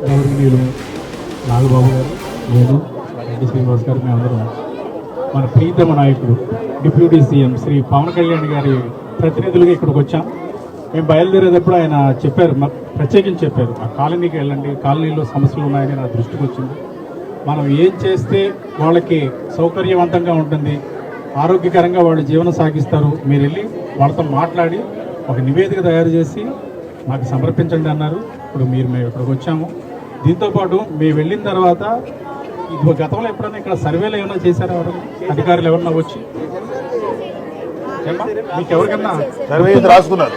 గౌరవనీయులు నాగబాబు గారు నేను రెడ్డి శ్రీనివాస్ గారు మేమందరం మన ప్రీతమ నాయకుడు డిప్యూటీ సీఎం శ్రీ పవన్ కళ్యాణ్ గారి ప్రతినిధులుగా ఇక్కడికి వచ్చాం. మేము బయలుదేరేటప్పుడు ఆయన చెప్పారు మ- ప్రత్యేకించి చెప్పారు ఆ కాలనీకి వెళ్ళండి కాలనీలో సమస్యలు ఉన్నాయని నా దృష్టికి వచ్చింది. మనం ఏం చేస్తే వాళ్ళకి సౌకర్యవంతంగా ఉంటుంది ఆరోగ్యకరంగా వాళ్ళు జీవనం సాగిస్తారు మీరు వెళ్ళి వాళ్ళతో మాట్లాడి ఒక నివేదిక తయారు చేసి మాకు సమర్పించండి అన్నారు. ఇప్పుడు మీరు మేము ఇక్కడికి వచ్చాము. దీంతోపాటు మేము వెళ్ళిన తర్వాత గతంలో ఎప్పుడైనా ఇక్కడ సర్వేలు ఏమైనా చేశారా ఎవరైనా? అధికారులు ఎవరన్నా వచ్చి? మీకు ఎవరికన్నా? సర్వే రాసుకున్నారు.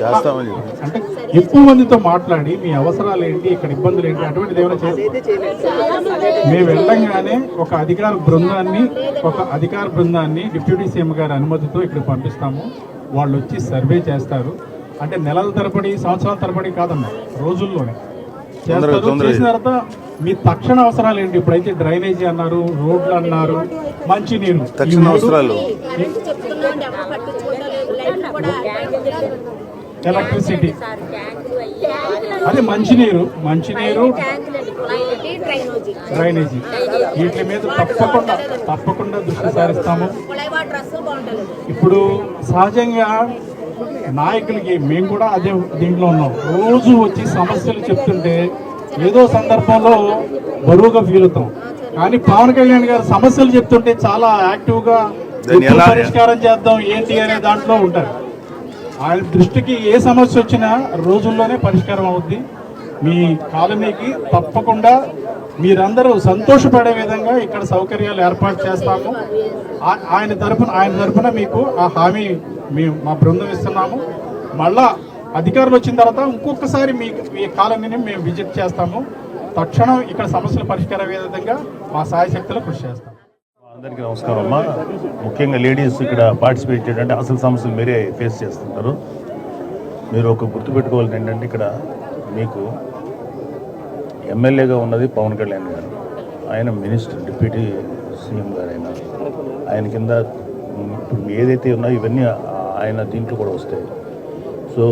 చేస్తామని చెప్పి. అంటే ఎక్కువ మందితో మాట్లాడి మీ అవసరాలు ఏంటి ఇక్కడ ఇబ్బందులు ఏంటి అటువంటిది ఏమైనా చేస్తారు మేము వెళ్ళంగానే ఒక అధికార బృందాన్ని ఒక అధికార బృందాన్ని డిప్యూటీ సీఎం గారి అనుమతితో ఇక్కడ పంపిస్తాము. వాళ్ళు వచ్చి సర్వే చేస్తారు. అంటే నెలల తరబడి సంవత్సరాల తరబడి కాదమ్మా రోజుల్లోనే. చేస్తారు. చేసిన తర్వాత మీ తక్షణ అవసరాలు ఏంటి? ఇప్పుడైతే డ్రైనేజీ అన్నారు రోడ్లు అన్నారు మంచినీరు. ఈ తక్షణ అవసరాలు. ఎలక్ట్రిసిటీ. అదే మంచినీరు మంచినీరు డ్రైనేజీ. డ్రైనేజీ వీటి మీద తప్పకుండా తప్పకుండా దృష్టి సారిస్తాము. ఇప్పుడు సహజంగా నాయకులకి మేము కూడా అదే దీంట్లో ఉన్నాం. రోజు వచ్చి సమస్యలు చెప్తుంటే ఏదో సందర్భంలో బరువుగా ఫీల్ అవుతాం. కానీ పవన్ కళ్యాణ్ గారు సమస్యలు చెప్తుంటే చాలా యాక్టివ్గా పరిష్కారం చేద్దాం ఏంటి అనే దాంట్లో ఉంటారు. ఆయన దృష్టికి ఏ సమస్య వచ్చినా రోజుల్లోనే పరిష్కారం అవుద్ది. మీ కాలనీకి తప్పకుండా మీరందరూ సంతోషపడే విధంగా ఇక్కడ సౌకర్యాలు ఏర్పాటు చేస్తాము. ఆయన తరపున ఆయన తరపున మీకు ఆ హామీ మేము మా బృందం ఇస్తున్నాము. మళ్ళా అధికారులు వచ్చిన తర్వాత ఇంకొకసారి మీ మీ కాలనీని మేము విజిట్ చేస్తాము. తక్షణం ఇక్కడ సమస్యలు పరిష్కారం అయ్యే విధంగా మా సాయశక్తులు కృషి చేస్తాం. అందరికీ నమస్కారం అమ్మా. ముఖ్యంగా లేడీస్ ఇక్కడ పార్టిసిపేట్ చేయడం అసలు సమస్యలు మీరే ఫేస్ చేస్తుంటారు. మీరు ఒక గుర్తుపెట్టుకోవాల్సింది ఏంటంటే ఇక్కడ మీకు ఎమ్మెల్యేగా ఉన్నది పవన్ కళ్యాణ్ గారు. ఆయన మినిస్టర్ డిప్యూటీ సీఎం గారు ఆయన ఆయన కింద ఇప్పుడు ఏదైతే ఉన్నాయో ఇవన్నీ ఆయన దీంట్లో కూడా వస్తాయి. సో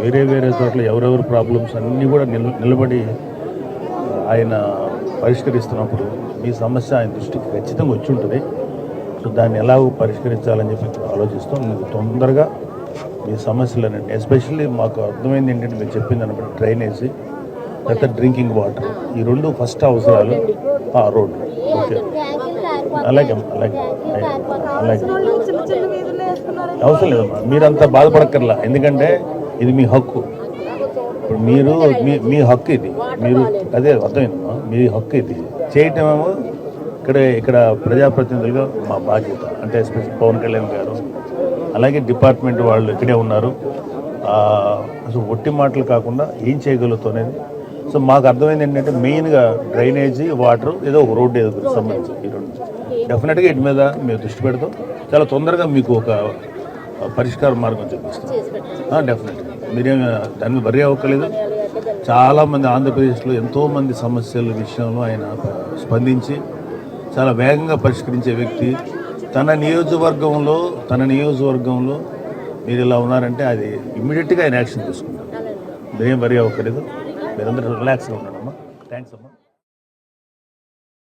వేరే వేరే చోట్ల ఎవరెవరు ప్రాబ్లమ్స్ అన్నీ కూడా నిల నిలబడి ఆయన పరిష్కరిస్తున్నప్పుడు మీ సమస్య ఆయన దృష్టికి ఖచ్చితంగా వచ్చి ఉంటుంది. సో దాన్ని ఎలా పరిష్కరించాలని చెప్పి ఆలోచిస్తూ మీకు తొందరగా మీ సమస్యలను ఎస్పెషల్లీ మాకు అర్థమైంది ఏంటంటే మీరు చెప్పింది అనమాట డ్రైనేజీ. తర్వాత డ్రింకింగ్ వాటర్. ఈ రెండు ఫస్ట్ అవసరాలు. ఆ రోడ్డు ఓకే. అలాగే అమ్మా, అలాగే. అలాగే. అవసరం లేదమ్మా మీరంతా బాధపడక్కర్లా. ఎందుకంటే ఇది మీ హక్కు. ఇప్పుడు మీరు మీ మీ హక్కు ఇది. మీరు అదే అర్థమైందమ్మా మీ హక్కు ఇది. చేయటం ఏమో ఇక్కడ ఇక్కడ ప్రజాప్రతినిధులుగా మా బాధ్యత. అంటే ఎస్పెషల్ పవన్ కళ్యాణ్ గారు అలాగే డిపార్ట్మెంట్ వాళ్ళు ఇక్కడే ఉన్నారు. అసలు ఒట్టి మాటలు కాకుండా ఏం చేయగలుగుతాం అనేది సో మాకు అర్థమైంది ఏంటంటే మెయిన్గా డ్రైనేజీ వాటర్ ఏదో ఒక రోడ్డు ఏదో సంబంధించి ఈ రెండు డెఫినెట్గా వీటి మీద మేము దృష్టి పెడతాం. చాలా తొందరగా మీకు ఒక పరిష్కార మార్గం చూపిస్తాం డెఫినెట్గా మీరేం దాన్ని వరి అవ్వకలేదు చాలామంది ఆంధ్రప్రదేశ్లో ఎంతోమంది సమస్యల విషయంలో ఆయన స్పందించి చాలా వేగంగా పరిష్కరించే వ్యక్తి. తన నియోజకవర్గంలో తన నియోజకవర్గంలో మీరు ఇలా ఉన్నారంటే అది ఇమ్మీడియట్గా ఆయన యాక్షన్ తీసుకుంటారు. మీరేం వరి అవ్వకలేదు మీరందరూ రిలాక్స్గా ఉన్నారమ్మా థ్యాంక్స్ అమ్మా.